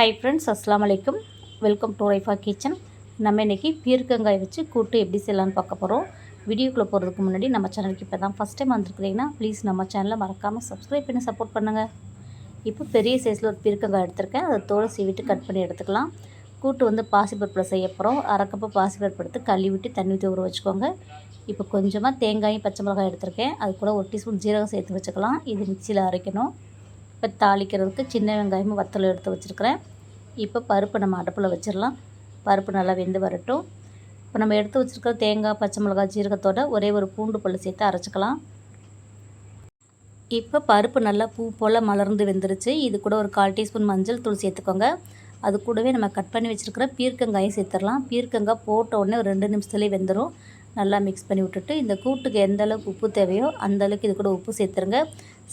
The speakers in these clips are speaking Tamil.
ஹை ஃப்ரெண்ட்ஸ் அஸ்லாம் வலைக்கம் வெல்கம் டு ரைஃபா கிச்சன் நம்ம இன்றைக்கி பீர்க்கங்காய் வச்சு கூட்டு எப்படி செய்யலான்னு பார்க்க போகிறோம் வீடியோக்குள்ளே போகிறதுக்கு முன்னாடி நம்ம சேனலுக்கு இப்போ தான் ஃபஸ்ட் டைம் வந்துருக்குறீங்கன்னா ப்ளீஸ் நம்ம சேனலை மறக்காமல் சப்ஸ்கிரைப் பண்ணி சப்போர்ட் பண்ணுங்கள் இப்போ பெரிய சைஸில் ஒரு பீர்க்கங்காய் எடுத்திருக்கேன். அதை தோலை சீவிட்டு கட் பண்ணி எடுத்துக்கலாம். கூட்டு வந்து பாசிப்பருப்பில் செய்ய போகிறோம் அரைக்கப்பு பாசிப்பருப்பு எடுத்து கழுவி விட்டு தண்ணி ஊற்றி ஊற வச்சுக்கோங்க. இப்போ கொஞ்சமாக தேங்காயும் பச்சை மிளகாய் எடுத்திருக்கேன். அது கூட ஒரு டீஸ்பூன் ஜீரகம் சேர்த்து வச்சுக்கலாம். இது மிக்சியில் அரைக்கணும். இப்போ தாளிக்கிறதுக்கு சின்ன வெங்காயமும் வத்தல் எடுத்து வச்சுருக்கிறேன். இப்போ பருப்பு நம்ம அடுப்பில் வச்சிடலாம். பருப்பு நல்லா வெந்து வரட்டும். இப்போ நம்ம எடுத்து வச்சுருக்கிற தேங்காய் பச்சை மிளகாய் ஜீரகத்தோட ஒரே ஒரு பூண்டு பல் சேர்த்து அரைச்சிக்கலாம். இப்போ பருப்பு நல்லா பூ போல் மலர்ந்து வெந்துருச்சு. இது கூட ஒரு கால் டீஸ்பூன் மஞ்சள் தூள் சேர்த்துக்கோங்க. அது கூடவே நம்ம கட் பண்ணி வச்சுருக்கிற பீர்க்கங்காயும் சேர்த்துடலாம். பீர்க்கங்காய் போட்ட உடனே ஒரு ரெண்டு நிமிஷத்துலேயே வெந்துடும் நல்லா மிக்ஸ் பண்ணி விட்டுட்டு இந்த கூட்டுக்கு எந்த அளவுக்கு உப்பு தேவையோ அந்த அளவுக்கு இது கூட உப்பு சேர்த்துருங்க.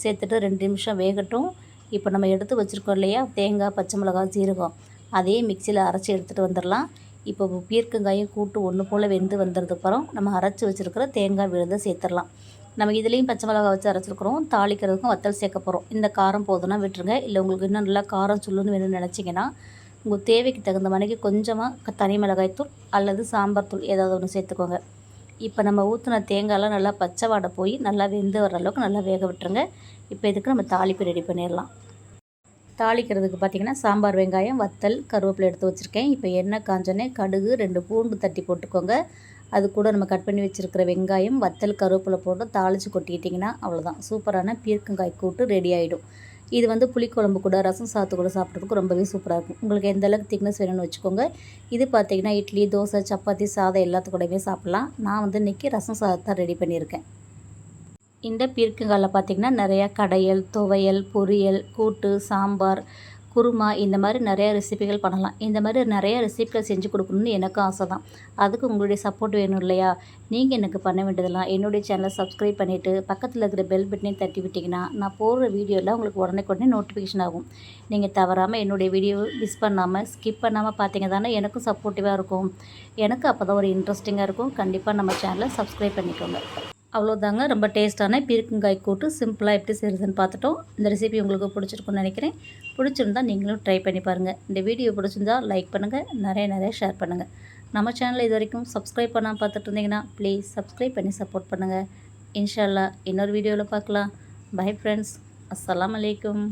சேர்த்துட்டு ரெண்டு நிமிஷம் வேகட்டும். இப்போ நம்ம எடுத்து வச்சுருக்கோம் இல்லையா? தேங்காய் பச்சை மிளகாய் சீரகம். அதே மிக்சியில் அரைச்சி எடுத்துகிட்டு வந்துடலாம். இப்போ பீர்க்கங்காயும் கூட்டு ஒன்று போல் வெந்து வந்ததுக்கப்புறம் நம்ம அரைச்சி வச்சுருக்கிற தேங்காய் விழுதை சேர்த்துடலாம். நம்ம இதுலேயும் பச்சை மிளகாய் வச்சு அரைச்சிருக்கிறோம். தாளிக்கிறதுக்கும் வத்தல் சேர்க்க போகிறோம் இந்த காரம் போதுன்னா விட்டுருங்க. இல்லை உங்களுக்கு இன்னும் நல்லா காரம் சொல்லுன்னு வேணும்னு நினச்சிங்கன்னா உங்கள் தேவைக்கு தகுந்த மணிக்கு கொஞ்சமாக தனி மிளகாய் தூள் அல்லது சாம்பார் தூள் ஏதாவது ஒன்று சேர்த்துக்கோங்க. இப்போ நம்ம ஊற்றின தேங்காயெலாம் நல்லா பச்சை வாடை போய் நல்லா வெந்து வர அளவுக்கு நல்லா வேக விட்டுருங்க. இப்போ இதுக்கு நம்ம தாளிப்பு ரெடி பண்ணிடலாம். தாளிக்கிறதுக்கு பார்த்திங்கன்னா சாம்பார் வெங்காயம் வத்தல் கருவேப்பிலை எடுத்து வச்சுருக்கேன். இப்போ எண்ணெய் காஞ்சோன்னே கடுகு ரெண்டு பூண்டு தட்டி போட்டுக்கோங்க. அது கூட நம்ம கட் பண்ணி வச்சுருக்கிற வெங்காயம் வத்தல் கருவேப்பிலை போட்டு தாளித்து கொட்டிக்கிட்டிங்கன்னா அவ்வளோதான். சூப்பரான பீர்க்கங்காய் கூட்டு ரெடி ஆகிடும் இது வந்து புளிக்குழம்பு கூட ரசம் சாத்து கூட சாப்பிட்றதுக்கு ரொம்பவே சூப்பராக இருக்கும். உங்களுக்கு எந்த அளவுக்கு திக்னஸ் வேணும்னு வச்சுக்கோங்க. இது பார்த்திங்கன்னா இட்லி தோசை சப்பாத்தி சாதம் எல்லாத்து கூடவே சாப்பிட்லாம். நான் வந்து இன்றைக்கி ரசம் சாதத்தை ரெடி பண்ணியிருக்கேன். இந்த பீர்க்கங்காயில் பார்த்திங்கன்னா நிறையா கடையல் துவையல் பொரியல் கூட்டு சாம்பார் குருமா இந்த மாதிரி நிறையா ரெசிபிகள் பண்ணலாம். இந்த மாதிரி நிறையா ரெசிபிகள் செஞ்சு கொடுக்கணுன்னு எனக்கும் ஆசை தான் அதுக்கு உங்களுடைய சப்போர்ட் வேணும் இல்லையா? நீங்கள் எனக்கு பண்ண வேண்டியதெல்லாம் என்னுடைய சேனலை சப்ஸ்கிரைப் பண்ணிவிட்டு பக்கத்தில் இருக்கிற பெல் பட்டனையும் தட்டி விட்டிங்கன்னா நான் போடுற வீடியோவில் உங்களுக்கு உடனே உடனே நோட்டிஃபிகேஷன் ஆகும். நீங்கள் தவறாமல் என்னுடைய வீடியோ மிஸ் பண்ணாமல் ஸ்கிப் பண்ணாமல் பார்த்தீங்க தானே எனக்கும் சப்போர்ட்டிவாக இருக்கும். எனக்கு அப்போ தான் ஒரு இன்ட்ரெஸ்டிங்காக இருக்கும். கண்டிப்பாக நம்ம சேனலை சப்ஸ்கிரைப் பண்ணிக்கோங்க. அவ்வளோதாங்க. ரொம்ப டேஸ்ட்டான பீர்க்கங்காய் கூட்டு சிம்பிளாக எப்படி செய்கிறதுன்னு பார்த்துட்டோம். இந்த ரெசிபி உங்களுக்கு பிடிச்சிருக்குன்னு நினைக்கிறேன். பிடிச்சிருந்தா நீங்களும் ட்ரை பண்ணி பாருங்கள் இந்த வீடியோ பிடிச்சிருந்தா லைக் பண்ணுங்கள் நிறைய நிறைய ஷேர் பண்ணுங்கள் நம்ம சேனலில் இது வரைக்கும் சப்ஸ்கிரைப் பண்ணால் பார்த்துட்டு இருந்தீங்கன்னா ப்ளீஸ் சப்ஸ்கிரைப் பண்ணி சப்போர்ட் பண்ணுங்கள் இன்ஷால்லா இன்னொரு வீடியோவில் பார்க்கலாம். பை ஃப்ரெண்ட்ஸ் அஸ்லாம் அலைக்கும்.